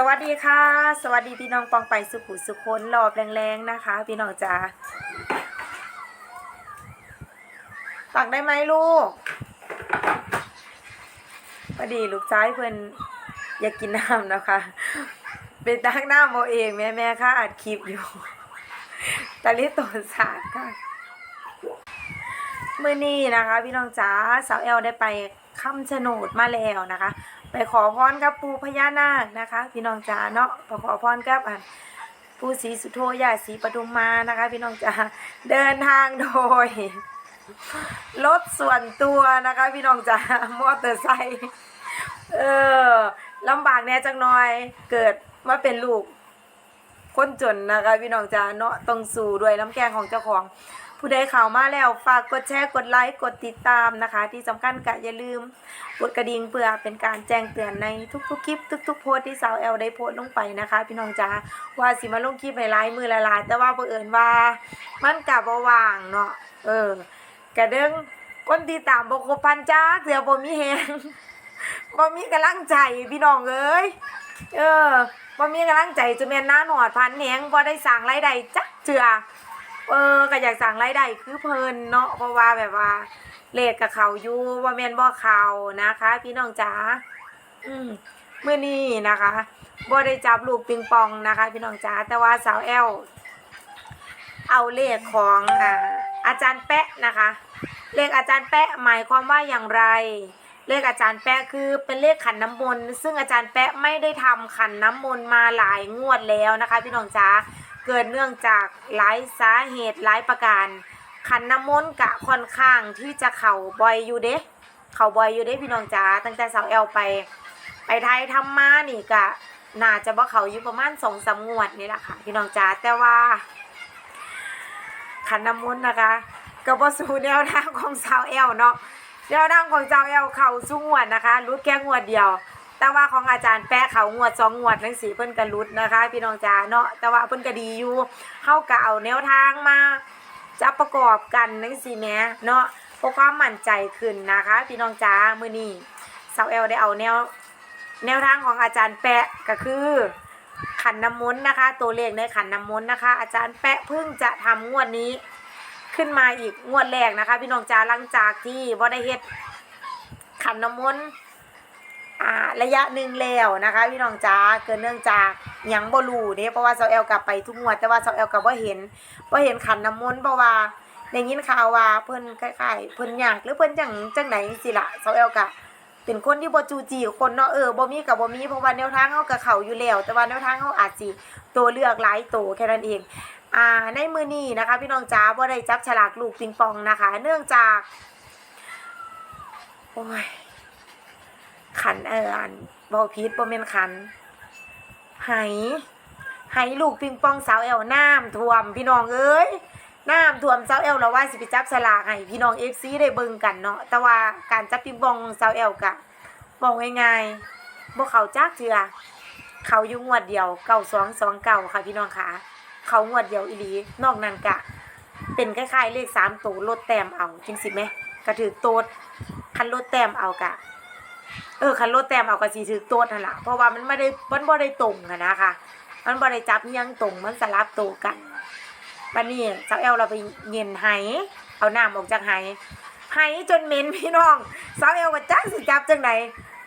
สวัสดีค่ะ สวัสดีพี่น้องปองไปสุขุสุคนรอบแรงๆนะคะ พี่น้องจ๋าตักได้ไหมลูกพอดีลูกชายเพิ่อนอยากกินน้ำนะคะเป็นตักน้ำโมเองแม่แม่ค่ะอัดคลิปอยู่ตะลิตนสาดค่ะเมื่อนี้นะคะ พี่น้องจ๋าสาวแอลได้ไปคำชะโนดมาแล้วนะคะ ไปขอพรกับปู่พญานาคนะคะ พี่น้องจ๋าเนาะไปขอพรกับปู่ศรีสุโธยาศรีปทุมมานะคะ พี่น้องจ๋าเดินทางโดยรถส่วนตัวนะคะ พี่น้องจ๋ามอเตอร์ไซค์เออลำบากแน่จังน่อยเกิดมาเป็นลูกคนจนนะคะ พี่น้องจ๋าเนาะต้องสู้ด้วยน้ำแกงของเจ้าของ ผู้ใดข่าวมาแล้วฝากกดแชร์กดไลค์กดติดตามนะคะ ที่สำคัญก็อย่าลืมกดกระดิ่งเพื่อเป็นการแจ้งเตือนในทุกๆคลิปทุกๆโพสที่สาวแอลได้โพสลงไปนะคะ พี่น้องจ๋าว่าสิมาลงคลิปให้หลายมือละลายแต่ว่าบังเอิญว่ามันกับบ่ว่างเนาะเออกระเด้งคนติดตามบ่ครบพันจ้าเสือบ่มีแฮงบ่มีกำลังใจพี่น้องเอ้ยเออบ่มีกำลังใจจะแม่นหน้าหนอดพันแหงบ่ได้สร้างรายได้จักเจือ เออก็อยากสั่งรายได้คือเพลินเนาะเพราะว่าแบบว่าเลขกับเขาอยู่ว่าแม่นบ่เขานะคะ พี่น้องจ๋าอืมเมื่อนี้นะคะบ่ได้จับลูกปิงปองนะคะ พี่น้องจ๋าแต่ว่าสาวแอลเอาเลขของอ่าอาจารย์แปะนะคะ เลขอาจารย์แปะหมายความว่าอย่างไร เลขอาจารย์แปะคือเป็นเลขขันน้ำมนต์ซึ่งอาจารย์แปะไม่ได้ทำขันน้ำมนต์มาหลายงวดแล้วนะคะ พี่น้องจ๋า เกิดเนื่องจากหลายสาเหตุหลายประการขันน้ำมนต์กะค่อนข้างที่จะเข่าบ่อยอยู่เด้เข่าบ่อยอยู่เด้พี่น้องจ๋าตั้งแต่สาวแอลไป ไปไทยทำมานี่กะน่าจะบ่เขาอยู่ประมาณสองสามงวดนี่แหละค่ะ พี่น้องจ๋าแต่ว่าขันน้ำมนต์นะคะก็บ่สู่แนวทางของสาวแอลเนาะแนวทางของสาวแอลเข่าสู้งวดนะคะรุดแค่งวดเดียว แต่ว่าของอาจารย์แปะเขางวดสองงวดทั้งสี่เพิ่นก็รุดนะคะ พี่น้องจ๋าเนาะแต่ว่าเพิ่นก็ดีอยู่เฮาก็เอาแนวทางมาจะประกอบกันทั้งสี่แม่เนาะเพื่อความมั่นใจขึ้นนะคะ พี่น้องจ๋ามือนี้สาวแอลได้เอาแนวแนวทางของอาจารย์แปะก็คือขันน้ำมนต์นะคะ ตัวเลขในขันน้ำมนต์นะคะ อาจารย์แปะเพิ่งจะทำงวดนี้ขึ้นมาอีกงวดแรกนะคะ พี่น้องจ๋าหลังจากที่บ่ได้เฮ็ดขันน้ำมนต์ อ่าระยะหนึ่งแล้วนะคะ พี่น้องจ๋าเกิดเนื่องจากยังบ่รู้เด้เพราะว่าเซาแอลกลับไปทุกงวดแต่ว่าเซาแอลก็บ่เห็นบ่เห็นขันน้ำมนต์เพราะว่าได้ยินข่าวว่าเพิ่นคล้ายๆเพิ่นยากหรือเพิ่นจังจังไหนสิละเซาแอลก็เป็นคนที่บ่จูจีคนเนาะเออบ่มีก็บ่มีเพราะว่าแนวทางเฮาก็เขาอยู่แล้วแต่ว่าแนวทางเฮาอาจสิตัวเลือกหลายตัวแค่นั้นเองอ่าในมือนี้นะคะ พี่น้องจ๋าบ่ได้จับฉลากลูกปิงปองนะคะ เนื่องจากโอ้ย ขันเอออันบอพีดบ่แม่นขันไหไหลูกปิงปองสาวแอลน้ำท่วมพี่น้องเอ้ยน้ำท่วมสาวแอลแล้วว่าสิไปจับสลากให้พี่น้องเอฟซีได้เบิ่งกันเนาะแต่ว่าการจับปิงปองสาวแอลกะบอกง่ายๆบ่เขาจักเทื่อเขายู่งวดเดียวเก้าสองสองเก้าค่ะพี่น้องค่ะ เขางวดเดียวอีหลีนอกนั้นกะ เป็นคล้ายๆเลขสามตัวลดแต้มเอาจริงสิไหมกระถือโตดคันลดแต้มเอากะ เออคันรถแต้มเอากระสีถือต๊ดนั่นแหละเพราะว่ามันไม่ได้มันบ่ได้ตรงอะนะคะมันบ่ได้จับยังตรงมันสลับตัวกันบัดนี้เจ้าแอลเราไปเย็นไหเอาน้ำออกจากไหไหจนเหม็นพี่น้องสาวแอลก็จักสิจับจังไหน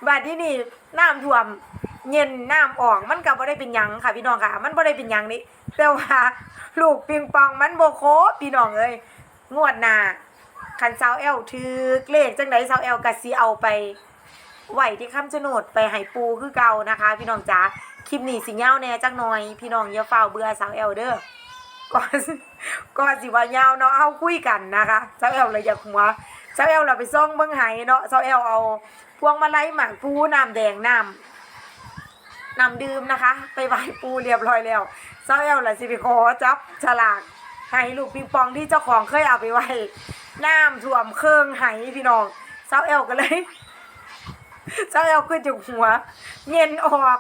บัดที่นี่น้ำท่วมเย็นน้ำออกมันก็บ่ได้เป็นยังค่ะพี่น้องค่ะ มันบ่ได้เป็นยังนี่แต่ว่าลูกปิงปองมันโบโคพี่น้องเอ้ยงวดหน้าคันสาวแอลถือเลขจังไดสาวแอลก็สิเอาไป ไหวที่คำชะโนดไปให้ปูคือเก่านะคะ พี่น้องจ๋าคลิปนี้สิเงาแน่จักหน่อย พี่น้องอย่าเฝ้าเบื่อสาวแอลเด้อก่อนก่อนสิว่าเงาเนาะเอาคุยกันนะคะสาวแอลเลยอยากหัวสาวแอลเราไปซ่องเบิ่งไห้เนาะสาวแอลเอา พวงมาลัยหมากปูน้ำแดงน้ำน้ำดื่มนะคะ ไปไหว้ปูเรียบร้อยแล้วสาวแอลล่ะสิไปขอจับฉลากให้ลูกปิงปองที่เจ้าของเคยเอาไปไว้น้ำท่วมเครื่องไห้พี่น้องสาวแอลก็เลย เจ้าเอาขึ้นจากหัว เย็นออก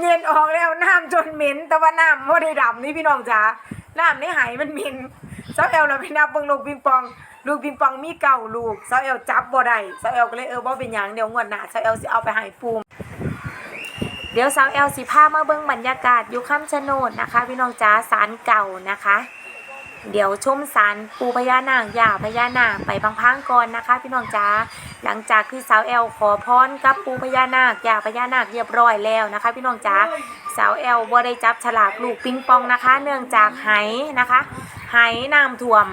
เย็นออกแล้วน้ำจนเหม็น แต่ว่าน้ำไม่ได้ดำนี่พี่น้องจ๋าน้ำในหายมันเหม็นเจ้าเอลเราไปนับเบิ่งลูกปิงปอง ลูกปิงปองมีเก่าลูกเจ้าเอลจับบ่ได้เจ้าเอลก็เลยเออบ่เป็นหยังเดี๋ยวงวดหน้าเจ้าเอลสิเอาไปให้ปูมเดี๋ยวสาวแอลสิพามาเบิ่งบรรยากาศอยู่คำชะโนดนะคะ พี่น้องจ๋าศาลเก่านะคะ เดี๋ยวชมศาลปูพญานาคย่าพญานาคไปพังๆก่อนนะคะ พี่น้องจ๋าหลังจากที่สาวแอลขอพรกับปูพญานาคย่าพญานาคเรียบร้อยแล้วนะคะ พี่น้องจ๋าสาวแอลบ่ได้จับฉลากลูกปิงปองนะคะ เนื่องจากไหนะคะไหน้ำท่วม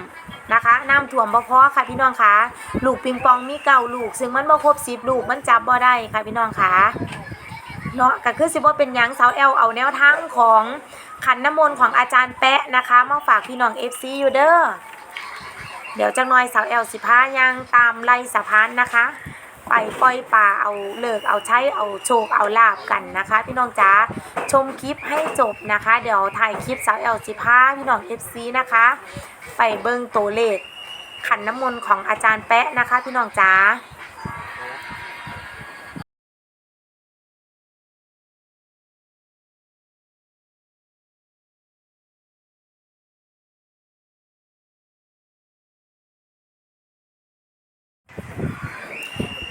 นะคะน้ำท่วมบ่พอค่ะพี่น้องคะลูกปิงปองมีเก่าลูก ซึ่งมันบ่ครบ10ลูกมันจับบ่ได้ค่ะพี่น้องคะเนาะก็คือสิว่าเป็นยังสาวแอลเอาแนวทางของ ขันน้ำมนต์ของอาจารย์แปะนะคะมาฝากพี่น้อง FC อยู่เด้อเดี๋ยวจังน้อยสาวแอลสิพายังตามไล่สะพานนะคะ ไปปล่อยป่าเอาเลิกเอาใช้เอาโชคเอาลาบกันนะคะ พี่น้องจ๋าชมคลิปให้จบนะคะ เดี๋ยวถ่ายคลิปสาวแอลสิพาพี่น้อง FC นะคะ ไปเบิ่งตัวเลขขันน้ำมนต์ของอาจารย์แปะนะคะ พี่น้องจ๋า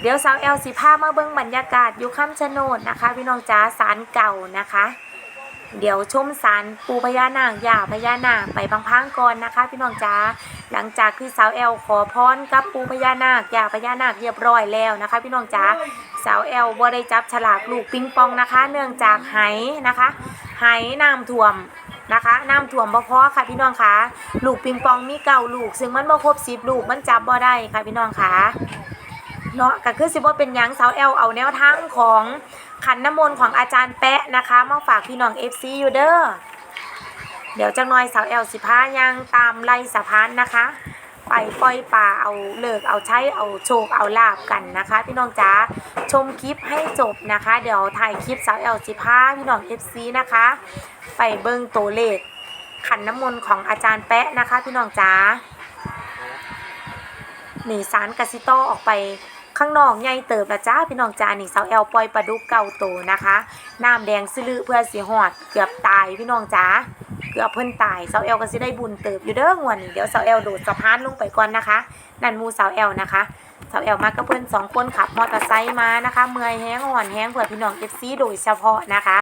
เดี๋ยวสาวแอลสิพามาเบิ่งบรรยากาศอยู่คำชะโนดนะคะ พี่น้องจ๋าศาลเก่านะคะ เดี๋ยวชมศาลปูพญานาคย่าพญานาคไปพังก่อนนะคะ พี่น้องจ๋าหลังจากที่สาวแอลขอพรกับปูพญานาคย่าพญานาคเรียบร้อยแล้วนะคะ พี่น้องจ๋าสาวแอลบ่ได้จับฉลากลูกปิงปองนะคะ เนื่องจากไหนะคะไหน้ำท่วมนะคะน้ำท่วมบ่พอค่ะพี่น้องคะลูกปิงปองมีเก่าลูก ซึ่งมันบ่ครบ10ลูกมันจับบ่ได้ค่ะพี่น้องคะ เนาะก็คือสิว่าเป็นหยังสาวแอลเอาแนวทางของขันน้ำมนต์ของอาจารย์แปะนะคะมาฝากพี่น้อง FC อยู่เด้อเดี๋ยวจังน้อยสาวแอลสิพายังตามไล่สะพานนะคะ ไปปล่อยป่าเอาเลิกเอาใช้เอาโชคเอาลาบกันนะคะ พี่น้องจ๋าชมคลิปให้จบนะคะ เดี๋ยวถ่ายคลิปสาวแอลสิพาพี่น้อง FC นะคะ ไปเบิ่งตัวเลขขันน้ำมนต์ของอาจารย์แปะนะคะ พี่น้องจ๋าหนีสารกสิโตออกไป ข้างนอกใหญ่เติบละจ้าพี่น้องจ้านี่สาวแอลปล่อยปลาดุกเก่าโตนะคะน้ำแดงซื้อเพื่อสีหอดเกือบตายพี่น้องจ้าเกือบเพิ่นตายสาวแอลก็สิได้บุญเติบอยู่เด้องวนนี้เดี๋ยวสาวแอลโดดสะพานลงไปก่อนนะคะ นั่นมูสาวแอลนะคะสาวแอลมากับเพื่อนสองคนขับมอเตอร์ไซค์มานะคะ เมื่อยแห้งอ่อนแห้งเผื่อพี่น้องเอฟซีโดยเฉพาะนะคะ